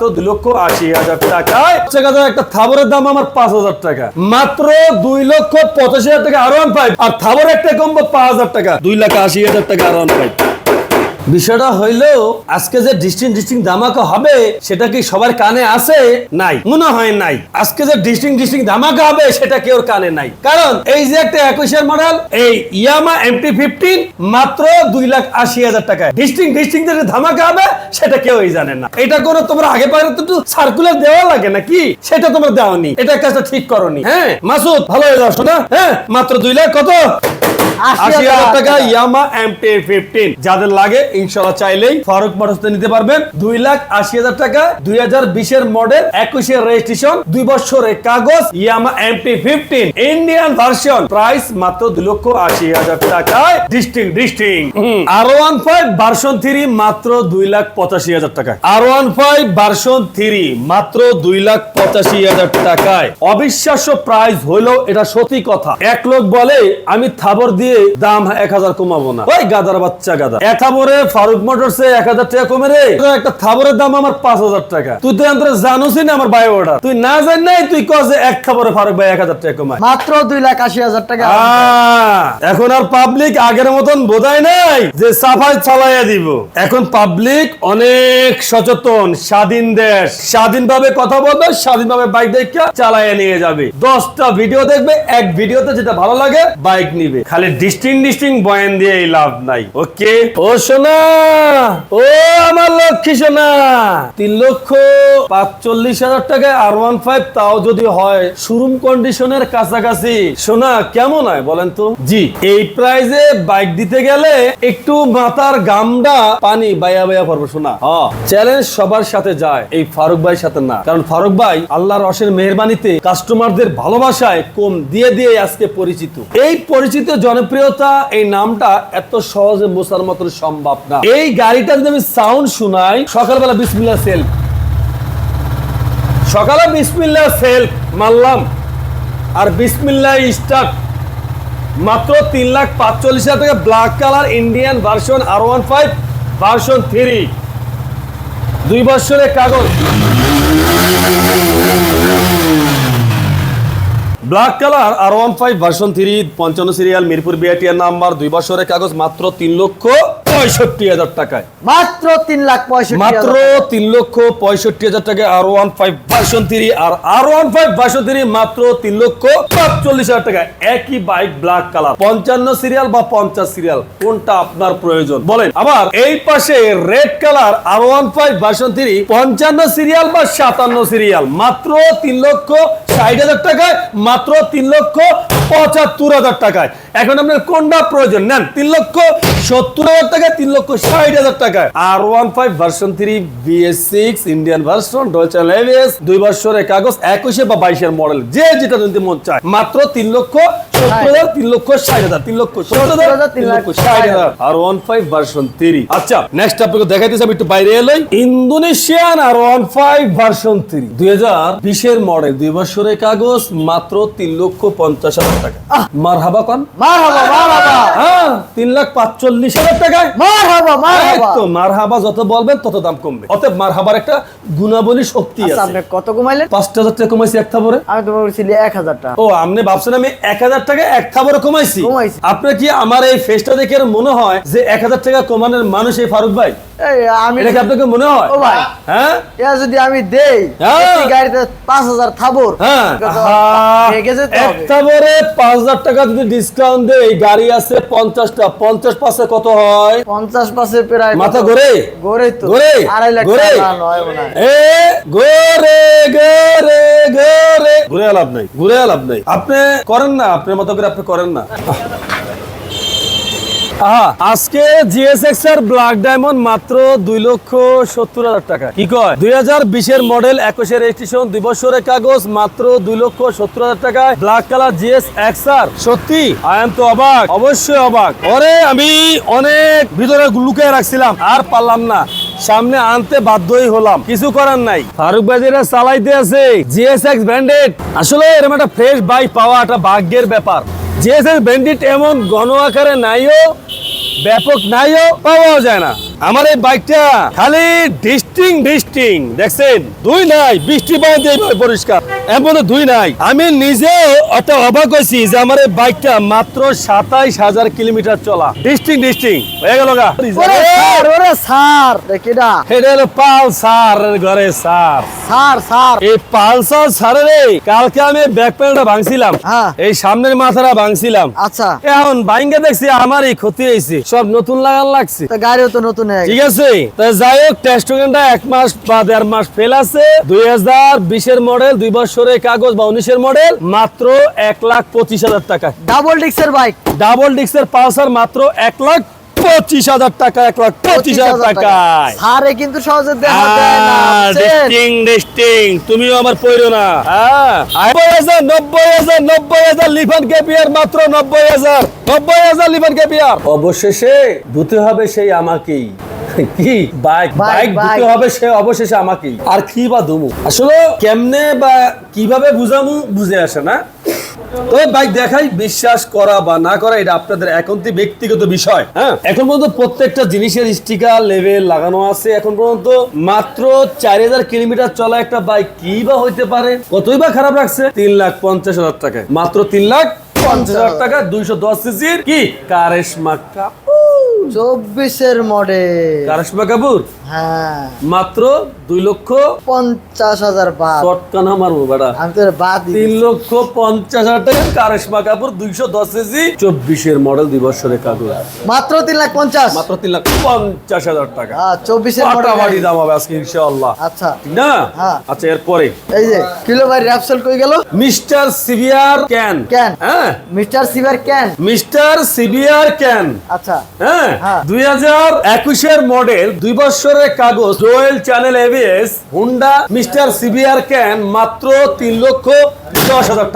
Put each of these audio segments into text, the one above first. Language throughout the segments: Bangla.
তো দুই লক্ষ আশি হাজার টাকায়। একটা থাবরের দাম আমার পাঁচ হাজার টাকা। মাত্র দুই লক্ষ পঁচাশি হাজার টাকা আর ওয়ান আর থাবর একটা কমবো পাঁচ হাজার টাকা। দুই লাখ আশি হাজার টাকা আর ওয়ান বিষয়টা হইলেও আজকে যে ডিস্টিং ডিস্টিং ধামাকা হবে, সেটা কি সবার কানে আছে? নাই। মনে হয় নাই। আজকে যে ডিস্টিং ডিস্টিং ধামাকা হবে, সেটা কেউ কানে নাই। কারণ এই যে একটা একুশের মডেল, এই ইয়ামা এমটি ফিফটিন মাত্র দুই লাখ আশি হাজার টাকায়। ডিস্টিং ডিস্টিং যে ধামাকা হবে, সেটা কেউই জানে না। এটা কোনো তোমরা আগে পারে তো সার্কুলার দেওয়া লাগে নাকি? সেটা তোমরা দেওয়ানি এটা কাজটা ঠিক করনি হ্যাঁ মাসুদ, ভালো হয়ে যাও, শোনা। হ্যাঁ মাত্র দুই লাখ কত? আশি হাজার টাকা ইয়ামা এমটি ফিফটিন যাদের লাগে ইনশাল্লাহ চাইলেই ফারুক মোটরসে নিতে পারবেন। দুই লাখ আশি হাজার টাকা দুই হাজার বিশের মডেল একুশের রেজিস্ট্রেশন দুই বছরের কাগজ Yamaha MT fifteen Indian version price মাত্র দুই লক্ষ আশি হাজার টাকায়। ডিস্টিং ডিস্টিং R one five version three মাত্র দুই লাখ পঁচাশি হাজার টাকায়। R one five version three মাত্র দুই লাখ পঁচাশি হাজার টাকায়। অবিশ্বাস্য প্রাইস হইলেও এটা সত্যি কথা। এক লোক বলে আমি থাবর দিয়ে দাম এক হাজার কমাবো না। ওই গাদার বাচ্চা গাদা। এক থাবরে ফারুক মোটরস এক হাজার টাকা কমে রে। একটা থাবরের দাম আমার পাঁচ হাজার টাকা। তুই তো অন্তরে জানোসই না আমার বায়ো অর্ডার তুই না জান নাই তুই যে এক থাবরে ফারুক ভাই এক হাজার টাকা কমায়। মাত্র দুই লাখ আশি হাজার টাকা। এখন আর পাবলিক আগের মতন বোঝায় নাই যে সাফাই চালাইয়া দিব। এখন পাবলিক অনেক সচেতন স্বাধীন দেশ। স্বাধীনভাবে কথা বলবে স্বাধীনভাবে বাইক দেখে চালাইয়া নিয়ে যাবে। দশটা ভিডিও দেখবে এক ভিডিওতে যেটা ভালো লাগে বাইক নিবে। খালি ডিস্টিং ডিস্টিং বয়ান দিয়ে এই লাভ নাই ওকে? ও সোনা ও আমার লক্ষ্মী সোনা তিন লক্ষ পাঁচচল্লিশ হাজার টাকায় আর ওয়ান ফাইভ তাও যদি হয় শোরুম কন্ডিশনের কাছাকাছি। সোনা কেমন হয় বলেন তো? জি। এই প্রাইজে বাইক দিতে গেলে একটু মাথার গামডা পানি বাইয়া বাইয়া পড়বে শোনা চ্যালেঞ্জ সবার সাথে যায় এই ফারুক ভাইয়ের সাথে না। কারণ ফারুক ভাই আল্লাহর রসের মেহরবানিতে কাস্টমারদের ভালোবাসায় কম দিয়ে দিয়ে আজকে পরিচিত। এই পরিচিত জনপ্রিয়তা এই নামটা এত সহজে মোসার মতন সম্ভব না। এই গাড়িটা যদি আমি সাউন্ড শোনাই, সকালবেলা বিসমিল্লা সেল সকালে বিসমিল্লা সেল মারলাম, আর বিসমিল্লা স্টার্ট মাত্র তিন লাখ পাঁচচল্লিশ হাজার টাকা black colour Indian version R one five version three দুই বছরের কাগজ। Black colour R one five version three পঞ্চান্ন সিরিয়াল মিরপুর বিআইটিআর নাম্বার দুই বছরের কাগজ মাত্র তিন লক্ষ পঁয়ষট্টি হাজার টাকায়। মাত্র তিন লাখ পঁয়ষট্টি মাত্র তিন লক্ষ পঁয়ষট্টি হাজার টাকা R one five version three R R one five version three মাত্র তিন লক্ষ পাঁচচল্লিশ হাজার টাকা। একই বাইক ব্ল্যাক কালার পঞ্চান্ন সিরিয়াল বা পঞ্চাশ সিরিয়াল কোনটা আপনার প্রয়োজন? বলেন আবার এই পাশে red colour R one five version three পঞ্চান্ন সিরিয়াল বা সাতান্ন সিরিয়াল মাত্র তিন লক্ষ ষাট হাজার টাকায় মাত্র তিন লক্ষ পঁচাত্তর হাজার টাকায়। এখন আপনার কোনটা প্রয়োজন? নেন তিন লক্ষ সত্তর হাজার টাকা তিন লক্ষ ষাট হাজার টাকায় R one five version three BS six Indian version ABS দুই বছরের কাগজ একুশে বা বাইশের মডেল যে যেটা নিতে মন চায়। মাত্র তিন লক্ষ সত্তর হাজার তিন লক্ষ ষাট হাজার তিন লক্ষ সত্তর হাজার তিন লক্ষ ষাট হাজার। R one five version three আচ্ছা নেক্সট আপনাকে দেখাইতেছি আমি একটু বাইরে এলাই। Indonesian R one five version three দুই হাজার বিশের মডেল দুই বছরের কাগজ মাত্র তিন লক্ষ পঞ্চাশ হাজার টাকা। মার হাবা কন। হ্যাঁ তিন লাখ পাঁচচল্লিশ হাজার টাকায়। মারহাবা মারহাবা। তো মার হাবা যত বলবেন তত দাম কমবে। অতএব মার হাবার একটা গুণাবলী শক্তি আচ্ছা আছে। আপনি কত কমাইলেন পাঁচটা হাজার টাকা কমাইছি এক থাবরে। আমি তো বলছিলি এক হাজার টাকা। ও আপনি ভাবছেন আমি এক হাজার টাকা এক থাবরে কমাইছি? কমাইছি। আপনার কি আমার এই ফেসটা দেখে মনে হয় যে এক হাজার টাকা কমানোর মানুষ এই ফারুক ভাই? আমি এটা আপনাকে মনে হয়? ও ভাই হ্যাঁ? এটা যদি আমি দেই হ্যাঁ। গাড়িতে পাঁচ হাজার থাবর হ্যাঁ। এক। থাবরে পাঁচ হাজার টাকা যদি ডিসকাউন্ট এই গাড়ি আছে পঞ্চাশটা। পঞ্চাশ পাশে কত হয়? পঞ্চাশ পাশে প্রায় মাথা? ঘোরে? ঘোরে তো। ঘোরে? আড়াই লাখ ঘোরে? এ গোরে গোরে ঘুরে। লাভ নাই। ঘুরে লাভ নাই। আপনি করেন না আপনার মতো করে আপনি করেন না। আজকে জিএসএক্স এর ব্ল্যাক ডায়মন্ড মাত্র দুই লক্ষ সত্তর হাজার টাকা। কি কয়? দুই হাজার বিশের মডেল একুশের রেজিস্ট্রেশন দুই বছরের কাগজ মাত্র দুই লক্ষ সত্তর হাজার টাকায় ব্ল্যাক কালার আর। সত্যি? আই এম তো অবাক, অবশ্যই অবাক। ওরে, আমি অনেক ভিতরে লুকিয়ে রাখছিলাম, আর পারলাম না। সামনে আনতে বাধ্যই হলাম, কিছু করার নাই। ফারুক বাজিরা চালাইতে আছে জিএসএক্স ব্র্যান্ডেড আসলে এরকম একটা ফ্রেশ বাইক পাওয়া একটা ভাগ্যের ব্যাপার। জিএসএক্স ব্র্যান্ডেড এমন গণ আকারে নাইও ব্যাপক নাইও পাওয়াও যায় না। আমার এই বাইকটা খালি ডিস্টিং ডিস্টিং দেখছেন? দুই নাই বৃষ্টি পানি দিয়ে এইভাবে পরিষ্কার। মধ্যে দুই নাই। আমি নিজেও অত অবাক হয়েছি যে আমার এই বাইকটা মাত্র সাতাইশ হাজার কিলোমিটার চলা। ডিস্টিং ডিস্টিং। হয়ে গেল গা। এটা। হলো পালসার ঘরে সার এই পালসার সারে রে কালকে আমি ব্যাক প্যানেলটা ভাঙছিলাম। হ্যাঁ। এই সামনের মাথাটা ভাঙছিলাম। আচ্ছা। এখন বাইঙ্গে দেখছি আমারই ক্ষতি হয়েছে। সব নতুন লাগান লাগছে। গাড়িও তো নতুন ঠিক আছে? যাই হোক এক মাস বা দেড় মাস ফেল আছে। দুই হাজার বিশের মডেল দুই বছরের কাগজ বা উনিশের মডেল মাত্র এক লাখ পঁচিশ হাজার টাকা। ডাবল ডিক্সের বাইক ডাবল ডিক্সের পালসার মাত্র এক লাখ পঁচিশ হাজার টাকা এক লাখ পঁচিশ হাজার টাকায়। স্যারে কিন্তু সহজে দেখা যায় না ডিস্টিং ডিস্টিং তুমিও আমার পইরো না। নব্বই হাজার নব্বই হাজার নব্বই হাজার লিফান কেপিয়ার মাত্র নব্বই হাজার। নব্বই হাজার লিফান কেপিয়ার অবশেষে ধুতে হবে সেই আমাকেই। কি? বাইক বাইক, ধুতে হবে সে অবশেষে আমাকেই। আর কি বা দুমু আসলে কেমনে বা কীভাবে বুঝামু বুঝে আসে না? তবে বাইক দেখাই, বিশ্বাস করা বা না করা, এটা আপনাদের একান্তই ব্যক্তিগত বিষয়। হ্যাঁ এখন পর্যন্ত প্রত্যেকটা জিনিসের স্টিকার লেভেল লাগানো আছে। এখন পর্যন্ত মাত্র চার হাজার কিলোমিটার চলা একটা বাইক কি বা হইতে পারে, কতই বা খারাপ লাগছে, তিন লাখ পঞ্চাশ হাজার টাকায়। মাত্র তিন লাখ পঞ্চাশ হাজার টাকা দুইশো দশ সিসির কি? কারেশমা কাপুর চব্বিশের মডেল কারেশমা কাপুর? হ্যাঁ। মাত্র দুই লক্ষ পঞ্চাশ হাজার বাদ। চটকানা মারবো বেড়া আমি তো বাদ তিন লক্ষ পঞ্চাশ হাজার টাকা কারেশমা কাপুর দুইশো দশ কেজি চব্বিশের মডেল দুই বছরের কাগজ মাত্র তিন লাখ পঞ্চাশ। মাত্র তিন লাখ পঞ্চাশ হাজার টাকা। হ্যাঁ চব্বিশের মডেল ফাটাফাটি দাম হবে আজকে ইনশাআল্লাহ। আচ্ছা। না? হ্যাঁ। আচ্ছা এরপরে। এই যে কিলো ভাই র্যাপসেল কই গেল? মিস্টার সিভিয়ার ক্যান। ক্যান। হ্যাঁ। মিস্টার সিভার ক্যান। মিস্টার সিভিয়ার ক্যান। আচ্ছা। হ্যাঁ হ্যাঁ। দুই হাজার একুশের মডেল দুই বছরের কাগজ রয়েল চ্যানেল এবিএস হুন্ডা মিস্টার সিভিয়ার ক্যান মাত্র তিন লক্ষ দশ হাজার!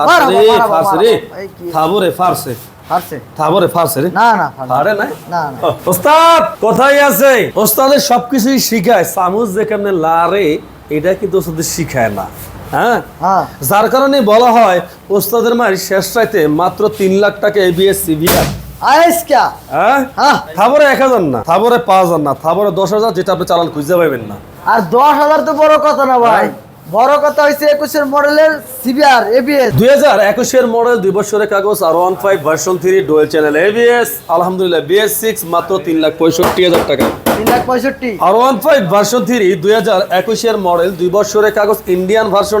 মার ফার্সে আছে। ওস্তাদের সবকিছুই শিখায়। সামুজ যে কেমনে লারে এটা কিন্তু ওস্তাদের শিখায় না। হ্যাঁ? হ্যাঁ। যার কারণে বলা হয় ওস্তাদের মায়ের শেষ রাইতে মাত্র তিন লাখ টাকা এবিএস সিভিআর হ্যাঁ? হ্যাঁ। থাবরে এক হাজার না থাবরে পাঁচ হাজার না থাবরে দশ হাজার যেটা আপনি চালান খুঁজে পাবেন না। আর দশ হাজার তো বড় কথা না ভাই। হ্যাঁ। বড় কথা হয়েছে একুশের মডেলের সিবিআর এবিএস দুই হাজার একুশের মডেল দুই বছরের কাগজ R one five version three dual channel ABS আলহামদুলিল্লাহ বিএস সিক্স মাত্র তিন লাখ পঁয়ষট্টি হাজার টাকা। R one five version three দুই হাজার একুশের মডেল দুই বছরের কাগজ ইন্ডিয়ান ভার্সন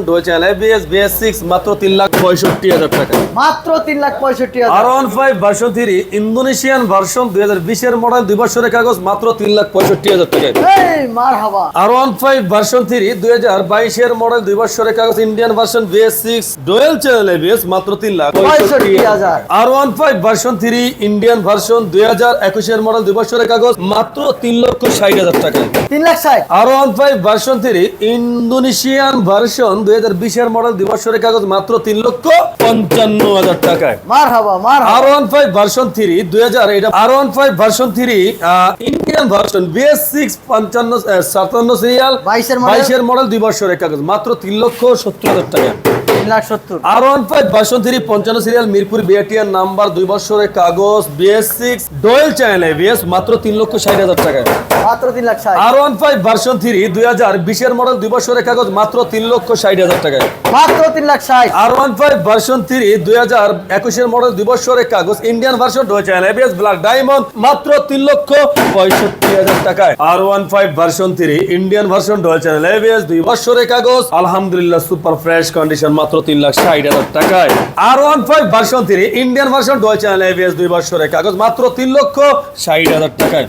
বিএস সিক্স মাত্র তিন লাখ পঁয়ষট্টি হাজার টাকা। মাত্র তিন লাখ পঁয়ষট্টি R one five version three Indonesian version দুই হাজার বিশের মডেল দুই বছরের কাগজ মাত্র তিন লাখ পঁয়ষট্টি হাজার টাকা। এই মার হাবা। R one five version three দুই হাজার বাইশের মডেল দুই বছরের কাগজ Indian version BS six dual channel ABS মাত্র তিন লাখ পঁয়ষট্টি হাজার। R one five version three Indian version দুই হাজার একুশের মডেল দুই বছরের কাগজ মাত্র তিন লক্ষ ষাট হাজার টাকা তিন লাখ ষাট? R one five version three Indonesian version দুই হাজার বিশের মডেল দুই কাগজ মাত্র তিন লক্ষ পঞ্চান্ন হাজার টাকায়। মার হাবা মার R one five version three দুই হাজার এটা R one five version three Indian version BS six পঞ্চান্ন সাতান্ন সিরিয়াল 22 এর model? বাইশের মডেল দুই বছরের কাগজ মাত্র তিন লক্ষ সত্তর হাজার টাকা R one five version three পঞ্চান্ন সিরিয়াল মিরপুর বিআটিআর নাম্বার দুই বছরের কাগজ BS six dual channel ABS মাত্র তিন লক্ষ ষাট হাজার টাকায়। মাত্র তিন lakh R one five version three দুই হাজার বিশের মডেল দুই বছরের কাগজ মাত্র তিন লক্ষ ষাট হাজার টাকায়। মাত্র তিন লাখ ষাট। R one five version three দুই হাজার একুশের মডেল দুই বছরের কাগজ Indian version dual channel ABS black diamond মাত্র তিন লক্ষ পঁয়ষট্টি হাজার টাকায়। R one five version three Indian version dual channel ABS দুই বছরের কাগজ আলহামদুলিল্লাহ সুপার ফ্রেশ কন্ডিশন মাত্র তিন লাখ ষাট হাজার টাকায়। R one five version three Indian version dual channel ABS দুই বছরের কাগজ, মাত্র তিন লক্ষ ষাট হাজার টাকায়।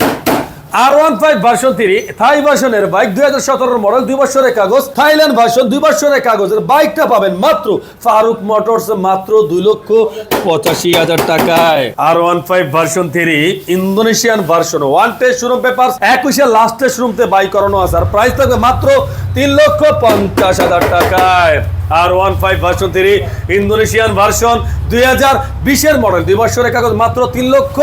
R one five version three Thai ভার্সনের বাইক দুই হাজার সতেরোর মডেল দুই বছরের কাগজ থাইল্যান্ড ভার্সন দুই বছরের কাগজের বাইকটা পাবেন মাত্র ফারুক মোটরস মাত্র দুই লক্ষ পঁচাশি হাজার টাকায়। R one five version three Indonesian version one test showroom paper একুশে লাস্ট লাস্টের শোরুমতে বাই করানো আছে। আর প্রাইস থাকবে মাত্র তিন লক্ষ পঞ্চাশ হাজার টাকায়। R one five version three Indonesian version দুই হাজার বিশের মডেল দুই বছরের কাগজ মাত্র তিন লক্ষ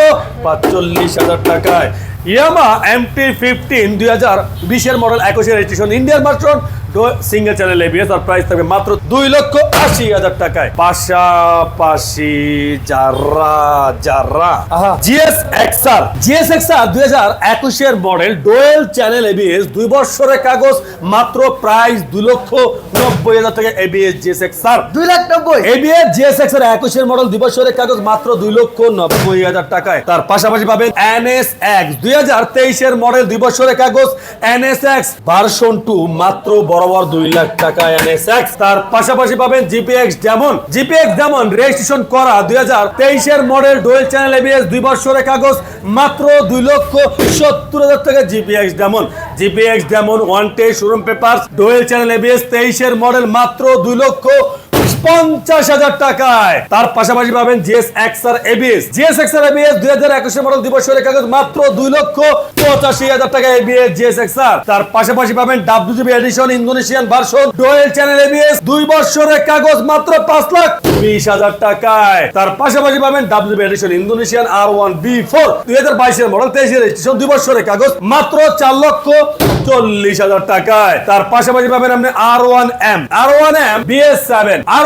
পাঁচচল্লিশ হাজার টাকায়। ইয়ামা এমটি ফিফটিন দুই হাজার বিশের মডেল একুশের registration Indian version single channel ABS আর প্রাইস থাকবে মাত্র দুই লক্ষ আশি হাজার টাকায়। পাশাপাশি যারা যারা জিএস এক্সআর জিএস এক্সআর দুই হাজার একুশের মডেল ডোয়েল চ্যানেল এবিএস দুই বছরের কাগজ মাত্র প্রাইস দুই লক্ষ নব্বই হাজার টাকা এবিএস জিএস এক্সআর দুই লাখ নব্বই। এবিএস জিএসএক্স এর একুশের মডেল দুই বছরের কাগজ মাত্র দুই লক্ষ নব্বই হাজার টাকায়। তার পাশাপাশি পাবেন এনএস এক্স দুই হাজার তেইশের মডেল দুই বছরের কাগজ এনএস এক্স ভার্সন টু, মাত্র বরাবর দুই লাখ টাকা এনএস এক্স তার পাশাপাশি পাবেন জিপিএক্স যেমন। জিপিএক্স যেমন রেজিস্ট্রেশন করা দুই হাজার তেইশের মডেল ডোয়েল চ্যানেল এবিএস দুই বছরের কাগজ, মাত্র দুই লক্ষ সত্তর হাজার টাকা জিপিএক্স যেমন। জিপিএক্স যেমন ওয়ান টে showroom paper dual channel ABS তেইশের মডেল, মাত্র দুই লক্ষ পঞ্চাশ হাজার টাকায়। তার পাশাপাশি পাবেন GS, X ABS. GS, X ABS দুই হাজার একুশের মডেল দুই বছরের কাগজ মাত্র দুই লক্ষ পঁচাশি হাজার টাকা এবিএস, জিএস, এক্স তার পাশাপাশি পাবেন WGB edition, Indonesian version dual channel ABS. দুই বছরের কাগজ মাত্র পাঁচ লাখ বিশ হাজার টাকায়। তার পাশাপাশি পাবেন WB edition, Indonesian R one B four. দুই হাজার বাইশের মডেল তেইশের রেজিস্ট্রেশন দুই বছরের কাগজ মাত্র চার লক্ষ চল্লিশ হাজার টাকায়। তার পাশাপাশি পাবেন আপনি R one M, R one M BS seven, আর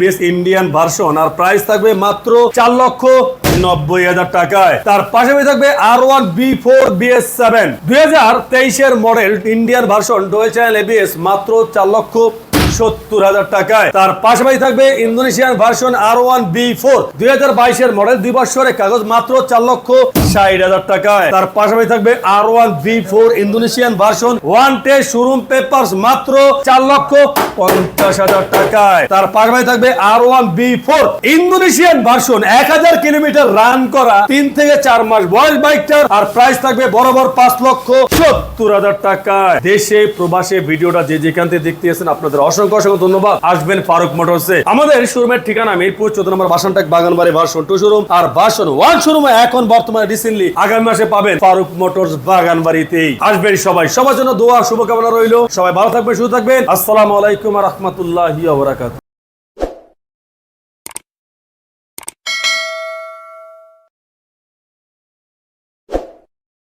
বিএস ইন্ডিয়ান ভার্সন আর প্রাইস থাকবে মাত্র চার লক্ষ নব্বই হাজার টাকায়। তার পাশাপাশি থাকবে R one B four BS seven দুই হাজার তেইশের model Indian version dual channel ABS মাত্র চার লক্ষ সত্তর হাজার টাকায়। তার পাশাপাশি থাকবে Indonesian version R one B four দুই হাজার বাইশের মডেল দুই বছরের কাগজ মাত্র চার লক্ষ ষাট হাজার টাকায়। তার পাশাপাশি থাকবে R one B four Indonesian version one টে শোরুম পেপার মাত্র চার লক্ষ পঞ্চাশ হাজার টাকায়। তার পাশাপাশি থাকবে R one four Indonesian version এক হাজার কিলোমিটার রান করা, তিন থেকে চার মাস বয়স বাইকটার। আর প্রাইস থাকবে বরাবর পাঁচ লক্ষ সত্তর হাজার টাকায়। দেশে, প্রবাসে ভিডিওটা যে যেখান থেকে দেখতে এসেছেন আপনাদের অসংখ্য অসংখ্য ধন্যবাদ। আসবেন ফারুক মোটরসে আমাদের শোরুমের ঠিকানা মিরপুর চোদ্দ নম্বর বাসনটাক বাগানবাড়ি ভার্সন টু শোরুম আর ভার্সন ওয়ান শোরুমে এখন বর্তমানে রিসেন্টলি আগামী মাসে পাবেন ফারুক মোটরস বাগান বাড়িতেই। আসবেন সবাই। সবার জন্য দোয়া, শুভকামনা রইল। সবাই ভালো থাকবেন, সুস্থ থাকবেন। আসসালাম আলাইকুম রহমতুল্লাহ